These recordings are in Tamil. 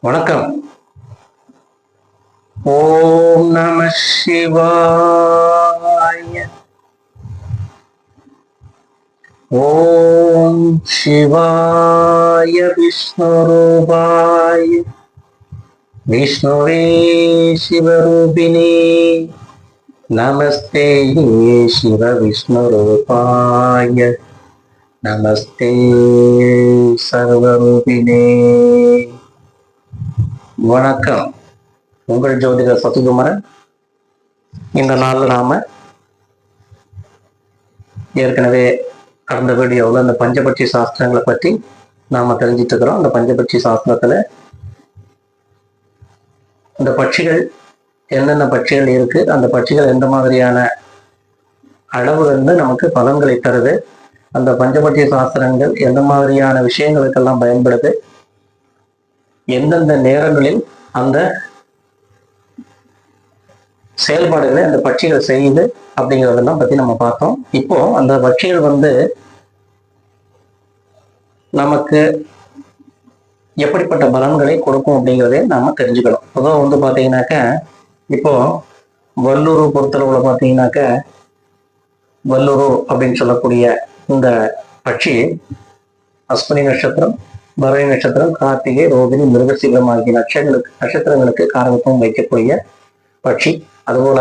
வணக்கம். ஓம் நம சிவாய. ஓம் சிவாய விஷ்ணுரூபாய. விஷ்ணுவே சிவரூபிணே. நமஸ்தே சிவ விஷ்ணுரூபாய நமஸ்தே சர்வரூபிணே. வணக்கம். உங்கள் ஜோதிடர் சசிகுமரன். இந்த நாளில் நாம் ஏற்கனவே கடந்த வீடியோவில் இந்த பஞ்சபட்சி சாஸ்திரங்களை பற்றி நாம தெரிஞ்சிட்டுக்கிறோம் அந்த பஞ்சபட்சி சாஸ்திரத்துல இந்த பட்சிகள் என்னென்ன பட்சிகள் இருக்கு அந்த பட்சிகள் எந்த மாதிரியான அளவு வந்து நமக்கு பலன்களை தருது அந்த பஞ்சபட்சி சாஸ்திரங்கள் எந்த மாதிரியான விஷயங்களுக்கெல்லாம் பயன்படுது எந்தெந்த நேரங்களில் அந்த செயல்பாடுகளை அந்த பட்சிகள் செய்யுது அப்படிங்கிறதெல்லாம் பத்தி நம்ம பார்த்தோம். இப்போ அந்த பட்சிகள் வந்து நமக்கு எப்படிப்பட்ட பலன்களை கொடுக்கும் அப்படிங்கிறதே நாம தெரிஞ்சுக்கணும். பொதுவாக வந்து பார்த்தீங்கன்னாக்க இப்போ வல்லூர் பொறுத்தளவுல பார்த்தீங்கன்னாக்க வல்லூரு அப்படின்னு சொல்லக்கூடிய இந்த பட்சி அஸ்வினி நட்சத்திரம் பரணி நட்சத்திரம் கார்த்திகை ரோகிணி மிருகசீலம் ஆகிய நட்சத்திரங்களுக்கு நட்சத்திரங்களுக்கு காரகத்துவம் வைக்கக்கூடிய பட்சி. அதுபோல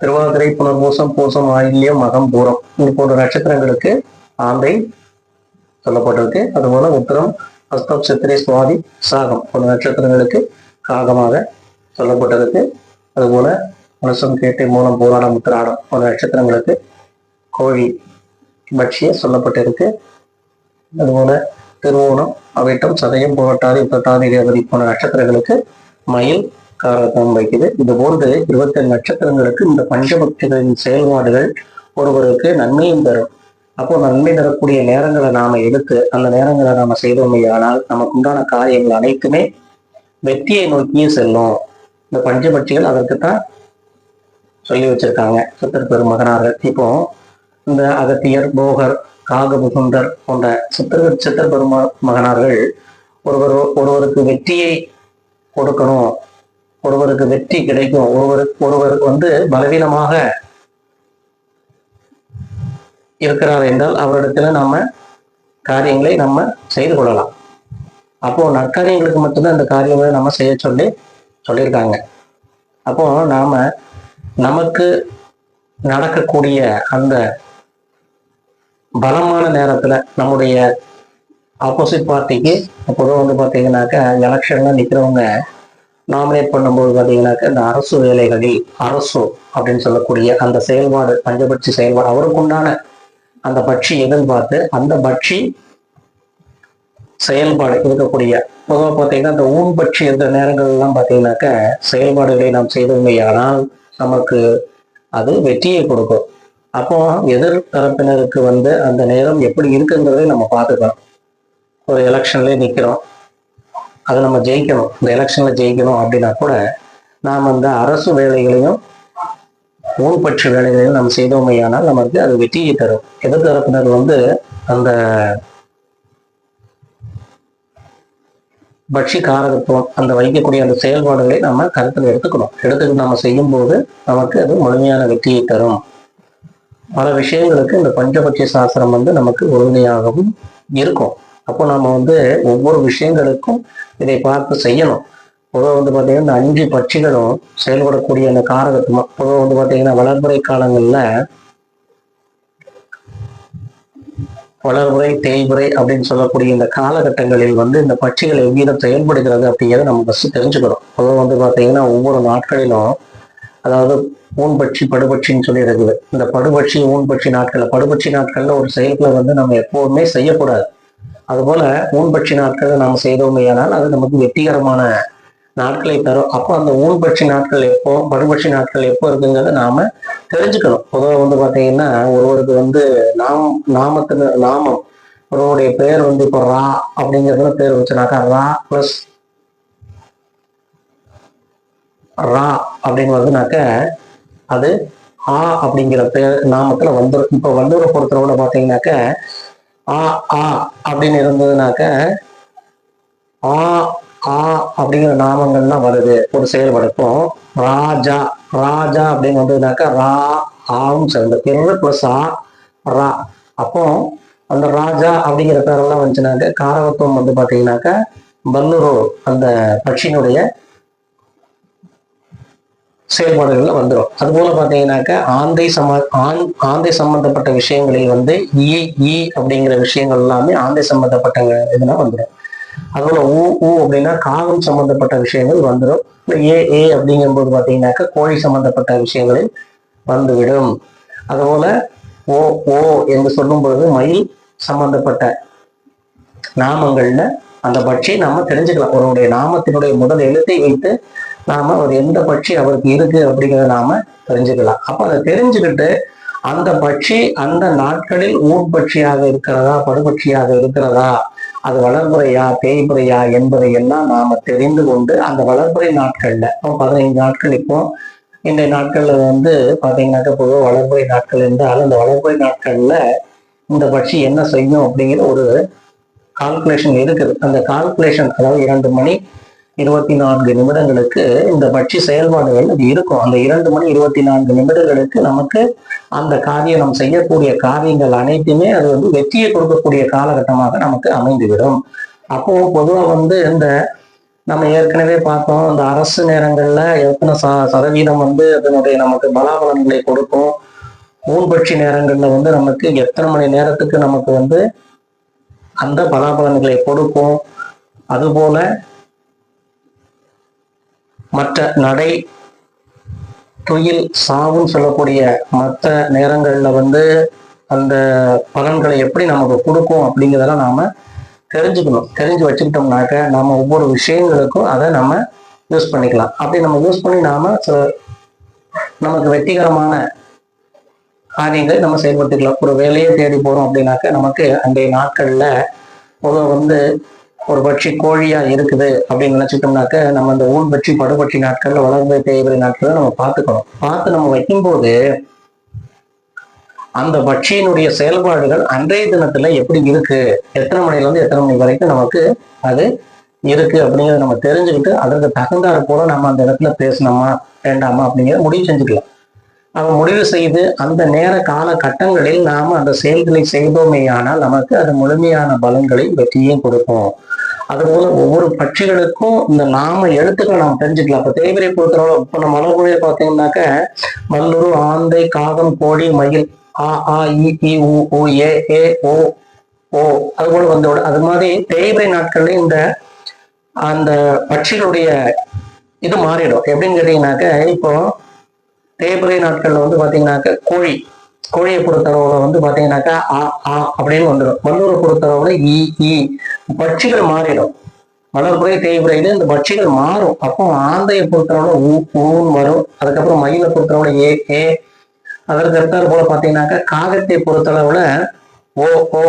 திருவாதிரை புனர்பூசம் பூசம் ஆயில்யம் மகம் பூரம் இது போன்ற நட்சத்திரங்களுக்கு ஆந்தை சொல்லப்பட்டிருக்கு. அதுபோல உத்தரம் அஸ்தம் சித்திரை சுவாதி சாகம் போன்ற நட்சத்திரங்களுக்கு காகமாக சொல்லப்பட்டிருக்கு. அதுபோல மனுஷம் கேட்டை மூலம் பூராடம் உத்திராடம் போன்ற நட்சத்திரங்களுக்கு கோழி பட்சிய சொல்லப்பட்டிருக்கு. அதுபோல திருவோணம் அவிட்டம் சதயம் புகட்டாதி புகட்டாதி ரேவதி போன்ற நட்சத்திரங்களுக்கு மயில் காரகம் வைக்குது. இது போன்று இருபத்தேழு நட்சத்திரங்களுக்கு இந்த பஞ்சபக்திகளின் செயல்பாடுகள் ஒருவருக்கு நன்மையும் தரும். அப்போ நன்மை தரக்கூடிய நேரங்களை நாம எடுத்து அந்த நேரங்களை நாம செய்தோமையானால் நமக்கு உண்டான காரியங்கள் அனைத்துமே வெற்றியை நோக்கியே செல்லும். இந்த பஞ்சபட்சிகள் அதற்குத்தான் சொல்லி வச்சிருக்காங்க. சித்தர் பெருமகனார்கள். இப்போ இந்த அகத்தியர் போகர் காகமுகுந்தர் போன்ற சித்தர்கள் சித்தர் பெருமா மகனார்கள் ஒருவர் ஒருவருக்கு வெற்றியை கொடுக்கணும். ஒருவருக்கு வெற்றி கிடைக்கும். ஒருவருக்கு ஒருவர் வந்து பலவீனமாக இருக்கிறார் என்றால் அவரிடத்துல நாம காரியங்களை நம்ம செய்து கொள்ளலாம். அப்போ நற்காரியங்களுக்கு மட்டும்தான் இந்த காரியங்களை நம்ம செய்ய சொல்லி சொல்லியிருக்காங்க. அப்போ நாம நமக்கு நடக்கக்கூடிய அந்த பலமான நேரத்துல நம்முடைய ஆப்போசிட் பார்ட்டிக்கு பொதுவாக வந்து பார்த்தீங்கன்னாக்கா எலெக்ஷன்ல நிற்கிறவங்க நாமினேட் பண்ணும்போது பார்த்தீங்கன்னாக்கா இந்த அரசு வேலைகளில் அரசு அப்படின்னு சொல்லக்கூடிய அந்த செயல்பாடு பஞ்சபட்சி செயல்பாடு அவருக்குண்டான அந்த பட்சி எதுன்னு பார்த்து அந்த பட்சி செயல்பாடு இருக்கக்கூடிய பொதுவாக பார்த்தீங்கன்னா இந்த ஊன் பட்சி என்ற நேரங்கள்லாம் பார்த்தீங்கன்னாக்கா செயல்பாடுகளை நாம் செய்தோமையானால் நமக்கு அது வெற்றியை கொடுக்கும். அப்போ எதிர் தரப்பினருக்கு வந்து அந்த நேரம் எப்படி இருக்குங்கிறதை நம்ம பார்த்துக்கலாம். ஒரு எலெக்ஷன்லேயே நிற்கிறோம் அதை நம்ம ஜெயிக்கணும். இந்த எலெக்ஷன்ல ஜெயிக்கணும் அப்படின்னா கூட நாம் அந்த அரசு வேலைகளையும் ஊன்பற்று வேலைகளையும் நம்ம செய்தோமையானால் நமக்கு அது வெற்றியை தரும். எதிர் தரப்பினர் வந்து அந்த பட்சி காரகத்துவம் அந்த வைக்கக்கூடிய அந்த செயல்பாடுகளை நம்ம கருத்தில் எடுத்துக்கணும். எடுத்துக்கிட்டு நம்ம செய்யும்போது நமக்கு அது முழுமையான வெற்றியை தரும். பல விஷயங்களுக்கு இந்த பஞ்சபட்சி சாஸ்திரம் வந்து நமக்கு உறுதுணையாகவும் இருக்கும். அப்போ நம்ம வந்து ஒவ்வொரு விஷயங்களுக்கும் இதை பார்த்து செய்யணும். பொதுவாக வந்து பார்த்தீங்கன்னா இந்த அஞ்சு பட்சிகளும் செயல்படக்கூடிய அந்த காரகத்துவம் பொதுவாக வந்து பார்த்தீங்கன்னா வளர்முறை காலங்களில் வளர்முறை தேய்முறை அப்படின்னு சொல்லக்கூடிய இந்த காலகட்டங்களில் வந்து இந்த பட்சிகள் எவ்விதம் செயல்படுகிறது அப்படிங்கிறத நம்ம ஃபஸ்ட்டு தெரிஞ்சுக்கிறோம் பொதுவாக வந்து பார்த்தீங்கன்னா ஒவ்வொரு நாட்களிலும் அதாவது ஊன்பட்சி படுபட்சின்னு சொல்லி இருக்குது. இந்த படுபட்சி ஊன்பட்சி நாட்களில் படுபட்சி நாட்கள்ல ஒரு செயல்களை வந்து நம்ம எப்போதுமே செய்யக்கூடாது. அதுபோல ஊன்பட்சி நாட்களை நாம் செய்தோமேயானால் அது நமக்கு வெற்றிகரமான நாட்களை தரும். அப்போ அந்த ஊன்பட்சி நாட்கள் எப்போ படுபட்சி நாட்கள் எப்போ இருக்குங்கிறத நாம தெரிஞ்சுக்கணும். பொதுவாக வந்து பார்த்தீங்கன்னா ஒருவருக்கு வந்து நாம் நாமத்துல நாமம் ஒருவருடைய பேர் வந்து இப்போ ரா அப்படிங்கிறதுல பேர் வச்சுனாக்கா ரா பிளஸ் ரா அப்படின்னு வருதுனாக்க அது ஆ அப்படிங்கிற பேர் நாமத்துல வந்துடும் இப்போ வந்தூரை பொறுத்தவரை பார்த்தீங்கன்னாக்க ஆ ஆ அப்படின்னு இருந்ததுனாக்க ஆ ஆ அப்படிங்கிற நாமங்கள்லாம் வருது. ஒரு செயல்படுத்தும் ராஜா ராஜா அப்படின்னு வந்ததுனாக்க ரா ஆவும் சேர்ந்து பிறகு பிளஸ் ஆ ரா. அப்போ அந்த ராஜா அப்படிங்கிற பேரெல்லாம் வந்துச்சுனாக்க காரகத்துவம் வந்து பாத்தீங்கன்னாக்க பல்லுரு அந்த பட்சியினுடைய செயல்பாடுகள்ல வந்துடும் அது போல பாத்தீங்கன்னாக்கா ஆந்தை சம ஆண் ஆந்தை சம்பந்தப்பட்ட விஷயங்களில் வந்து ஏ ஈ அப்படிங்கிற விஷயங்கள் எல்லாமே ஆந்தை சம்பந்தப்பட்ட இதுனா வந்துடும் அதுபோல ஊ ஊ அப்படின்னா காகம் சம்பந்தப்பட்ட விஷயங்கள் வந்துடும் ஏ ஏ அப்படிங்கும்போது பாத்தீங்கன்னாக்கா கோழி சம்பந்தப்பட்ட விஷயங்களில் வந்துவிடும். அதுபோல ஓ ஓ என்று சொல்லும் பொழுது மயில் சம்பந்தப்பட்ட நாமங்கள்ல அந்த பட்சியை நாம தெரிஞ்சுக்கலாம். ஒருவருடைய நாமத்தினுடைய முதல் எழுத்தை வைத்து நாம அவர் எந்த பட்சி அவருக்கு இருக்கு அப்படிங்கிறத நாம தெரிஞ்சுக்கலாம். அப்ப அதை தெரிஞ்சுக்கிட்டு அந்த பட்சி அந்த நாட்களில் ஊட்பட்சியாக இருக்கிறதா படுபட்சியாக இருக்கிறதா அது வளர்புறையா தேய்புறையா என்பதை எல்லாம் நாம தெரிந்து கொண்டு அந்த வளர்புறை நாட்கள்ல இப்போ பதினைந்து நாட்கள் இப்போ இன்றைய நாட்கள்ல வந்து பாத்தீங்கன்னாக்கா பொதுவாக வளர்புறை நாட்கள் என்றால் அந்த வளர்புறை நாட்கள்ல இந்த பட்சி என்ன செய்யும் அப்படிங்கிற ஒரு கால்குலேஷன் இருக்குது. அந்த கால்குலேஷன் அதாவது இரண்டு மணி இருபத்தி நான்கு நிமிடங்களுக்கு இந்த பட்சி செயல்பாடுகள் அது இருக்கும். அந்த இரண்டு மணி இருபத்தி நான்கு நிமிடங்களுக்கு நமக்கு அந்த காரியம் நம்ம செய்யக்கூடிய காரியங்கள் அனைத்துமே அது வந்து வெற்றியை கொடுக்கக்கூடிய காலகட்டமாக நமக்கு அமைந்துவிடும். அப்போ பொதுவாக வந்து இந்த நம்ம ஏற்கனவே பார்த்தோம் இந்த அரசு நேரங்கள்ல எத்தனை ச சதவீதம் வந்து அதனுடைய நமக்கு பலாபலன்களை கொடுக்கும். ஊன்பட்சி நேரங்கள்ல வந்து நமக்கு எத்தனை மணி நேரத்துக்கு நமக்கு வந்து அந்த பலாபலன்களை கொடுக்கும். அதுபோல மற்ற நடை துயில் சாவுன்னு சொல்லக்கூடிய மற்ற நேரங்கள்ல வந்து அந்த பலன்களை எப்படி நமக்கு கொடுக்கும் அப்படிங்கிறதெல்லாம் நாம தெரிஞ்சுக்கணும். தெரிஞ்சு வச்சுக்கிட்டோம்னாக்க நாம ஒவ்வொரு விஷயங்களுக்கும் அதை நம்ம யூஸ் பண்ணிக்கலாம். அப்படி நம்ம யூஸ் பண்ணி நாம சில நமக்கு வெற்றிகரமான காரியங்களை நம்ம செயல்படுத்திக்கலாம். ஒரு வேலையை தேடி போறோம் அப்படின்னாக்க நமக்கு அன்றைய நாட்கள்ல பொதுவாக வந்து ஒரு பட்சி கோழியா இருக்குது அப்படின்னு நினைச்சிட்டோம்னாக்க நம்ம அந்த ஊன் பட்சி படுபட்சி நாட்கள்ல வளர்ந்து தேய்வரை நாட்கள்ல நம்ம பார்த்துக்கணும். பார்த்து நம்ம வைக்கும்போது அந்த பட்சியினுடைய செயல்பாடுகள் அன்றைய தினத்துல எப்படி இருக்கு? எத்தனை மணில இருந்து எத்தனை மணி வரைக்கும் நமக்கு அது இருக்கு அப்படிங்கிறத நம்ம தெரிஞ்சுக்கிட்டு அதற்கு தகுந்தாறு போல நம்ம அந்த இடத்துல பேசணுமா வேண்டாமா அப்படிங்கிறத முடிவு செஞ்சுக்கலாம். அவன் முடிவு செய்து அந்த நேர காலகட்டங்களில் நாம் அந்த செயல்களை செய்தோமேயானால் நமக்கு அது முழுமையான பலன்களை வெற்றியும் கொடுக்கும். அதுபோல ஒவ்வொரு பட்சிகளுக்கும் இந்த நாம எழுத்துக்களை நாம் தெரிஞ்சுக்கலாம். இப்ப தேவரை பொறுத்தளவு இப்ப நம்ம மலர்மொழியை பார்த்தீங்கன்னாக்க மல்லூர் ஆந்தை காகம் கோழி மயில். ஆ ஆ இ இ உ உ ஏ ஏ ஓ ஓ. அது போல வந்தோட அது மாதிரி தேய்பிரை நாட்கள்ல இந்த அந்த பட்சிகளுடைய இது மாறிடும். எப்படின்னு கேட்டீங்கன்னாக்க இப்போ தேய்பிறை நாட்கள்ல வந்து பாத்தீங்கன்னாக்க கோழி கோழியை பொறுத்தளவுல வந்து பாத்தீங்கன்னாக்கா ஆ ஆ அப்படின்னு வந்துடும் வல்லூரை பொறுத்தளவுல இ இ பட்சிகள் மாறிடும். மலர்புரை தேய்புறையில இந்த பட்சிகள் மாறும். அப்போ ஆந்தையை பொறுத்தளவுல ஊ ஊன்னு வரும். அதுக்கப்புறம் மயிலை பொறுத்தளவுல ஏ ஏ. அதற்கு அடுத்தால் போல பாத்தீங்கன்னாக்கா காகத்தை பொறுத்தளவுல ஓ ஓ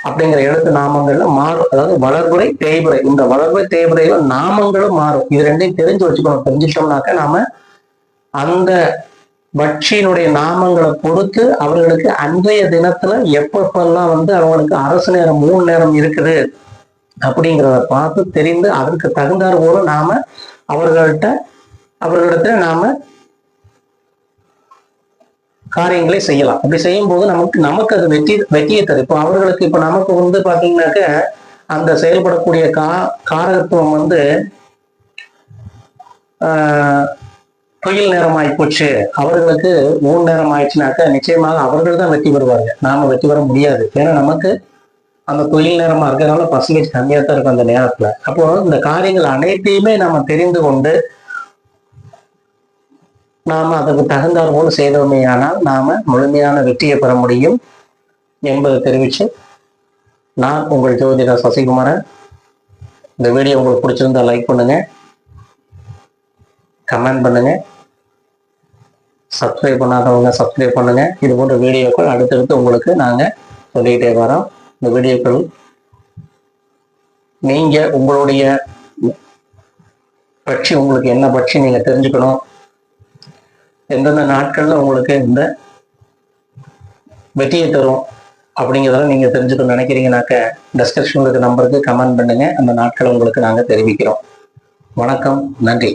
அப்படிங்கிற எழுத்து நாமங்கள்ல மாறும். அதாவது வளர்புரை தேய்புரை. இந்த வளர்புரை தேய்புரையில நாமங்களும் மாறும். இது ரெண்டையும் தெரிஞ்சு வச்சுக்கணும். தெரிஞ்சிட்டோம்னாக்கா நாம அந்த பட்சியினுடைய நாமங்களை பொறுத்து அவர்களுக்கு அன்றைய தினத்துல எப்பப்பெல்லாம் வந்து அவங்களுக்கு அரசு நேரம் மூணு நேரம் இருக்குது அப்படிங்கிறத பார்த்து தெரிந்து அதற்கு தகுந்தார் போல நாம அவர்கள்ட்ட அவர்களிடத்துல நாம காரியங்களை செய்யலாம். அப்படி செய்யும் போது நமக்கு நமக்கு அது வெற்றி வெற்றியை தரும். இப்போ அவர்களுக்கு இப்ப நமக்கு வந்து பாத்தீங்கன்னாக்க அந்த செயல்படக்கூடிய கா காரகத்துவம் வந்து ஆஹ் தொழில் நேரம் ஆயிப்போச்சு அவர்களுக்கு மூணு நேரம் ஆயிடுச்சுனாக்க நிச்சயமாக அவர்கள் தான் வெற்றி பெறுவாங்க நாம வெற்றி பெற முடியாது. ஏன்னா நமக்கு அந்த தொழில் நேரமா இருக்கிறதுனால பர்சன்டேஜ் கம்மியாக தான் இருக்கும் அந்த நேரத்துல. அப்போ இந்த காரியங்கள் அனைத்தையுமே நாம தெரிந்து கொண்டு நாம அதற்கு தகுந்தார் போல செய்தோமே ஆனால் நாம முழுமையான வெற்றியை பெற முடியும் என்பதை தெரிவிச்சு நான் உங்கள் ஜோதிடர் சசிகுமாரன். இந்த வீடியோ உங்களுக்கு பிடிச்சிருந்தா லைக் பண்ணுங்க. கமெண்ட் பண்ணுங்க. சப்ஸ்கிரைப் பண்ணாதவங்க சப்ஸ்கிரைப் பண்ணுங்க. இது போன்ற வீடியோக்கள் அடுத்தடுத்து உங்களுக்கு நாங்கள் சொல்லிக்கிட்டே வரோம். இந்த வீடியோக்கள் நீங்க உங்களுடைய பட்சி உங்களுக்கு என்ன பட்சி நீங்க தெரிஞ்சுக்கணும். எந்தெந்த நாட்கள்ல உங்களுக்கு இந்த வெற்றியை தரும் அப்படிங்கிறத நீங்க தெரிஞ்சுக்கணும்னு நினைக்கிறீங்கனாக்க டிஸ்கிரிப்ஷன்ல இருக்க நம்பருக்கு கமெண்ட் பண்ணுங்க. அந்த நாட்களை உங்களுக்கு நாங்கள் தெரிவிக்கிறோம். வணக்கம் நன்றி.